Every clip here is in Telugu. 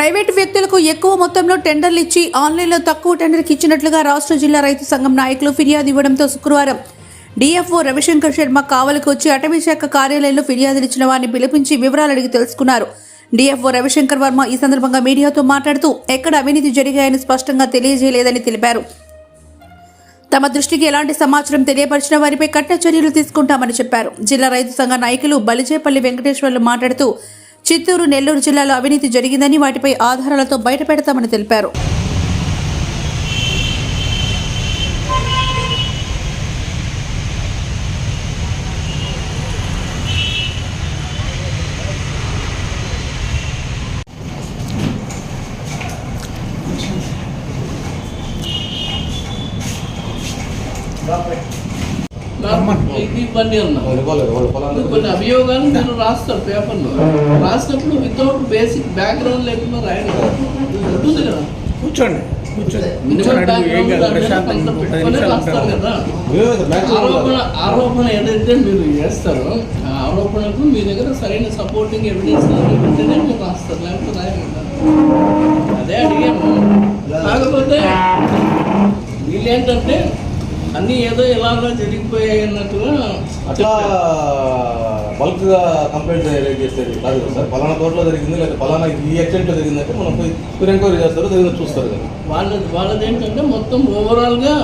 ప్రైవేటు వ్యక్తులకు ఎక్కువ మొత్తంలో టెండర్లు ఇచ్చి ఆన్లైన్లో తక్కువ టెండర్కి ఇచ్చినట్లుగా రాష్ట్ర జిల్లా రైతు సంఘం నాయకులు ఫిర్యాదు ఇవ్వడంతో శుక్రవారం డిఎఫ్ఓ రవిశంకర్ శర్మ కావలికి వచ్చి అటవీ శాఖ కార్యాలయంలో ఫిర్యాదులు ఇచ్చిన వారిని పిలిపించి వివరాలు అడిగి తెలుసుకున్నారు. డిఎఫ్ఓ రవిశంకర్ వర్మ ఈ సందర్భంగా మీడియాతో మాట్లాడుతూ ఎక్కడ అవినీతి జరిగాయని స్పష్టంగా తెలియజేయలేదని తెలిపారు. తమ దృష్టికి ఎలాంటి సమాచారం తెలియపరిచిన వారిపై కఠిన చర్యలు తీసుకుంటామని చెప్పారు. జిల్లా రైతు సంఘ నాయకులు బలిజేపల్లి వెంకటేశ్వర్లు మాట్లాడుతూ చిత్తూరు నెల్లూరు జిల్లాలో అవినీతి జరిగిందని వాటిపై ఆధారాలతో బయటపెడతామని తెలిపారు. కొన్ని అభియోగాలు మీరు రాస్తారు పేపర్లో. రాసినప్పుడు వితౌట్ బేసిక్ బ్యాక్గ్రౌండ్ లేకుండా రాయండి. ఉంటుంది కదా? కూర్చోండి ఆరోపణ ఆరోపణ ఏదైతే మీరు చేస్తారో ఆ ఆరోపణకు మీ దగ్గర సరైన సపోర్టింగ్ ఎవిడెన్స్ ఉంటేనే మీరు రాస్తారు. లేకపోతే రాయకుండా అదే అడిగాము కాకపోతే వీళ్ళేంటంటే అన్నీ ఏదో ఎలాగో జరిగిపోయాయి అన్నట్టుగా అట్లా బల్క్గా కంప్లైంట్ రైజ్ చేసేది కాదు సార్? పలానా తోటలో జరిగింది లేదా పలానా ఈ ఎక్స్టెంట్లో జరిగిందంటే మనం పోయి మీరు ఎంక్వైరీ చేస్తారు జరిగింది చూస్తారు కదా. వాళ్ళ వాళ్ళది ఏంటంటే మొత్తం ఓవరాల్గా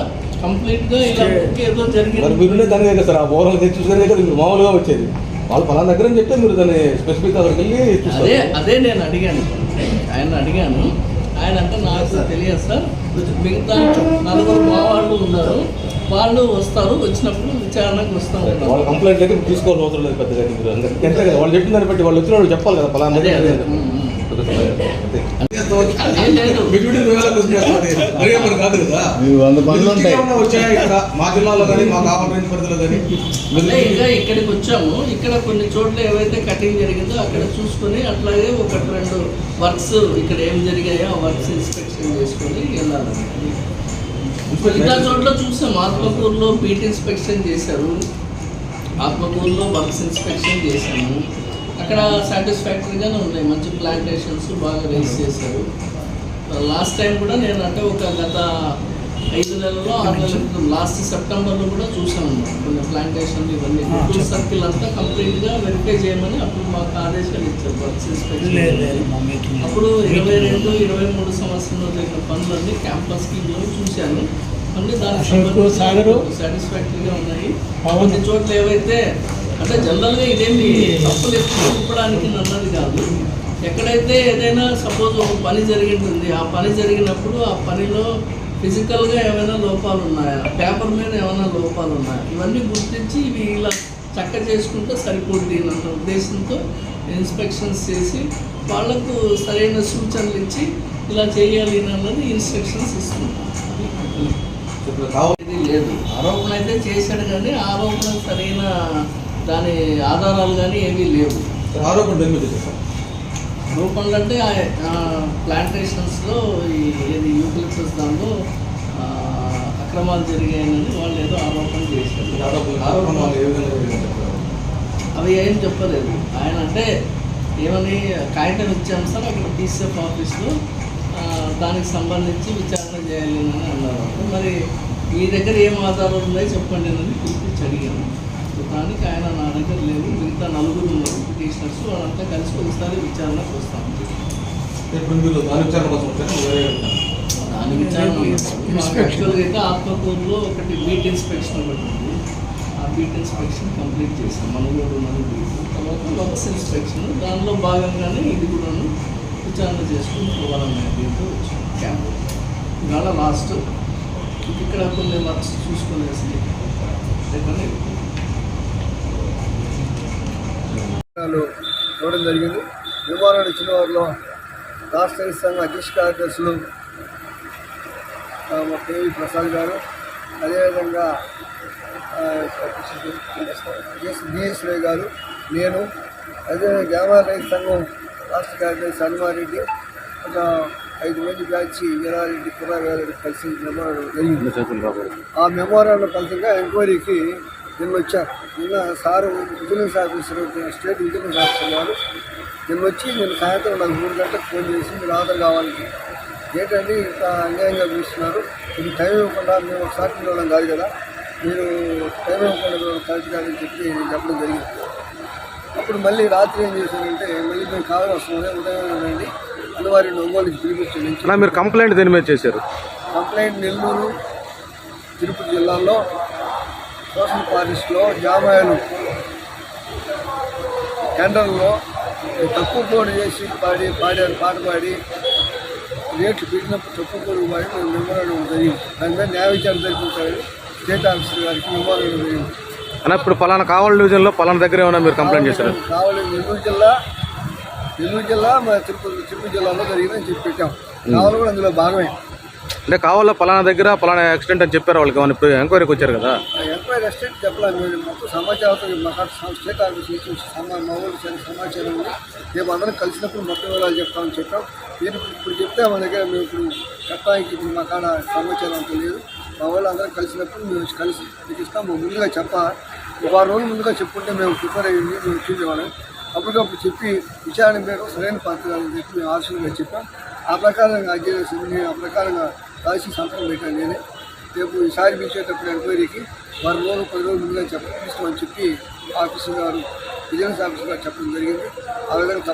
కంప్లీట్గా ఇలా ఏదో మరి జరిగింది మీరు దాని కదా సార్? ఆ ఓవరాల్ తెచ్చి చూసుకునే కదా మీరు మామూలుగా వచ్చేది. వాళ్ళు పలానా దగ్గర అని చెప్తే మీరు దాన్ని స్పెసిఫిక్ అక్కడికి వెళ్ళి అదే చూస్తారు అదే నేను అడిగాను. ఆయన అడిగాను. ఆయన అంటే నాకు తెలియదు సార్. మిగతా నలుగురు మా వాళ్ళు ఉన్నారు. వాళ్ళు వస్తారు వచ్చినప్పుడు విచారణకు వస్తూ వాళ్ళ కంప్లైంట్ అయితే మీరు తీసుకోవాల్సిన అవసరం లేదు పెద్దగా మీరు. అంతే అంతే కదా వాళ్ళు చెప్పిన దాన్ని బట్టి వాళ్ళు వచ్చిన వాళ్ళు చెప్పాలి కదా లేదు. మీ జిల్లాలో కానీ పరిధిలో కానీ. ఇంకా ఇక్కడికి వచ్చాము. ఇక్కడ కొన్ని చోట్ల ఏవైతే కటింగ్ జరిగిందో అక్కడ చూసుకొని అట్లాగే ఒకటి రెండు వర్క్స్ ఇక్కడ ఏం జరిగాయో ఆ వర్క్స్ ఇన్స్పెక్షన్ చేసుకొని వెళ్ళాలి. మిగతా చోట్ల చూసాం. ఆత్మకూరులో పీట్ ఇన్స్పెక్షన్ చేశారు. ఆత్మకూరులో వర్క్స్ ఇన్స్పెక్షన్ చేశాము. అక్కడ సాటిస్ఫాక్టరీగానే ఉన్నాయి. మంచి ప్లాంటేషన్స్ బాగా రేస్ చేశారు. లాస్ట్ టైం కూడా నేను అంటే ఒక గత ఐదు నెలల్లో ఆరు నెలల క్రితం లాస్ట్ సెప్టెంబర్లో కూడా చూసాము కొన్ని ప్లాంటేషన్లు ఇవన్నీ. గుంటూరు సర్కిల్ అంతా కంప్లీట్గా వెరిఫై చేయమని అప్పుడు మాకు ఆదేశాలు ఇచ్చారు వర్క్స్ ఇన్స్పెక్షన్ అప్పుడు ఇరవై రెండు ఇరవై మూడు సంవత్సరంలో జరిగిన పనులన్నీ క్యాంపస్ స్కీమ్లో చూశాను. సాగరు. దానికి సాటిస్ఫాక్టరీగా ఉన్నాయి. కొన్ని చోట్ల ఏవైతే అంటే జనరల్గా ఇదేమి తప్పులు ఎక్కువ చూపడానికి అన్నది కాదు. ఎక్కడైతే ఏదైనా సపోజ్ ఒక పని జరిగింటుంది ఆ పని జరిగినప్పుడు ఆ పనిలో ఫిజికల్గా ఏమైనా లోపాలు ఉన్నాయా పేపర్ మీద ఏమైనా లోపాలు ఉన్నాయా ఇవన్నీ గుర్తించి ఇవి ఇలా చక్క చేసుకుంటే సరిపోద్ది అన్న ఉద్దేశంతో ఇన్స్పెక్షన్స్ చేసి వాళ్ళకు సరైన సూచనలు ఇచ్చి ఇలా చేయాలి అన్నది ఇన్స్ట్రక్షన్స్ ఇస్తున్నాం. ఇది లేదు. ఆరోపణ అయితే చేశాడు కానీ ఆరోపణ సరైన దాని ఆధారాలు కానీ ఏమీ లేవు. ఆరోపణ ఆరోపణలు అంటే ప్లాంటేషన్స్లో ఈ ఏది యూటిలిటీస్ దానిలో అక్రమాలు జరిగాయని వాళ్ళు ఏదో ఆరోపణ చేశారు. అవి ఏం చెప్పలేదు. ఆయన అంటే ఏమని కాగితం ఇచ్చాము సార్ అక్కడ టీసీఎఫ్ ఆఫీస్లో దానికి సంబంధించి విచారణ చేయాలి అని అన్నారు. మరి మీ దగ్గర ఏం ఆధారాలు ఉన్నాయో చెప్పండి అని పిలిపించి అడిగాను. సో దానికి ఆయన నా దగ్గర లేవు మిగతా నలుగురు ఉన్నారు. పిటిషనర్స్ వాళ్ళంతా కలిసి ఒకసారి విచారణకు ఇప్పుడు మీరు దాని విచారణ కోసం. దాని యాక్చువల్గా అయితే ఆత్మకూరులో ఒకటి బీట్ ఇన్స్పెక్షన్ ఒకటి ఉంది. ఆ బీట్ ఇన్స్పెక్షన్ కంప్లీట్ చేసాం మనగోడు మన బీట్ తర్వాత వర్క్స్ ఇన్స్పెక్షన్ దానిలో భాగంగానే ఇది కూడాను విచారణ చేసుకుని పోవాలనే దీంతో వచ్చాం. క్యాంప్ ఇవాళ లాస్ట్ ఇక్కడ కొన్ని వర్క్స్ చూసుకునేసి ఎక్కడ వివరాలు ఇవ్వడం జరిగింది. వివరాలు ఇచ్చిన వారిలో రాష్ట్ర రైతు సంఘ అధ్యక్ష కార్యదర్శులు కేవీ ప్రసాద్ గారు అదేవిధంగా ఆ, ఎస్ బిఎస్వై గారు నేను అదేవిధంగా గ్రామ రైతు సంఘం రాష్ట్ర కార్యదర్శి హనుమారెడ్డి ఒక ఐదు మంది బ్యాచ్ వీరారెడ్డి కుర్రారెడ్డి కలిసి మెమోరాండం జరిగింది. ఆ మెమోరాండం ఫలితంగా ఎంక్వైరీకి నిన్న వచ్చారు నిన్న sir vigilance officer state vigilance officer వారు నిన్న వచ్చి నేను సాయంత్రం నాకు మూడు గంటలకు ఫోన్ చేసి మీరు ఆధార్ కావాలి ఏంటంటే ఇంత అన్యాయంగా చూస్తున్నారు ఇది టైం ఇవ్వకుండా మేము ఒకసారి ఇవ్వడం కాదు కదా. మీరు టైం ఇవ్వకుండా కరెక్ట్ కాదని చెప్పి నేను చెప్పడం జరిగింది. అప్పుడు మళ్ళీ రాత్రి ఏం చేశారంటే మళ్ళీ మేము కావాలి వస్తున్నాం ఉదయం రండి. అన్నవారిని ఒంగోలు నుంచి పిలిపించండి మీరు కంప్లైంట్ దేని మీద చేశారు? కంప్లైంట్ నెల్లూరు తిరుపతి జిల్లాలో సోషల్ ఫారెస్ట్లో జామాయిలు టెండర్లో తక్కువ కోడి చేసి పాడి పాడారు పాట పాడి రేట్లు పెట్టినప్పుడు తక్కువ కోడి పాడి మేము మెమోరాండం జరిగింది. దాని మీద న్యాయ విచారణ జరిపించాలని స్టేట్ ఆఫీసర్ గారికి మెమోరాండం జరిగింది. అన్న ఇప్పుడు పలానా కావలి డివిజన్లో పలానా దగ్గర ఏమైనా మీరు కంప్లైంట్ చేశారు? కావాలి నెల్లూరు జిల్లా నెల్లూరు జిల్లా మా తిరుపతి తిరుపతి జిల్లాలో జరిగిందని చెప్పి పెట్టాం. కావాలి కూడా అందులో భాగమే. అంటే కావాలో పలానా దగ్గర పలానా యాక్సిడెంట్ అని చెప్పారు వాళ్ళకి? మన ఎంక్వైరీకి వచ్చారు కదా? ఎంక్వైరీ ఎస్టేట్ చెప్పలేదు మీరు మొత్తం సమాచారంతో మాకు స్టేట్ ఆఫీస్ నుంచి సమా మా ఊళ్ళో సరే సమాచారం ఉంది. రేపు అందరం కలిసినప్పుడు మొత్తం వివరాలు చెప్తామని చెప్పాం. మీరు ఇప్పుడు చెప్తే మన దగ్గర మేము ఇప్పుడు చెప్పడానికి ఇప్పుడు మా కాడ సమాచారం అంత లేదు. మా వాళ్ళు అందరం కలిసినప్పుడు మేము కలిసి మీకు ఇస్తాం. ముందుగా చెప్ప ఒక వారం రోజులు ముందుగా చెప్పుకుంటే మేము ప్రిపేర్ అయ్యింది మేము చూసేవాళ్ళం. అప్పటికప్పుడు చెప్పి విచారణ మీద సరైన పద్ధతి అని చెప్పి మేము ఆశలుగా చెప్పాం. ఆ ప్రకారంగా అధ్యయనం నేను ఆ ప్రకారంగా రాసి సంతకం పెట్టాను నేనే. రేపు ఈసారి పిలిచేటప్పుడు ఎంక్వైరీకి వారం రోజులు పది రోజులు ముందుగా చెప్ప తీసుకోమని చెప్పి ఆఫీసర్ గారు విజిలెన్స్ ఆఫీసర్ గారు చెప్పడం జరిగింది. ఆ విధంగా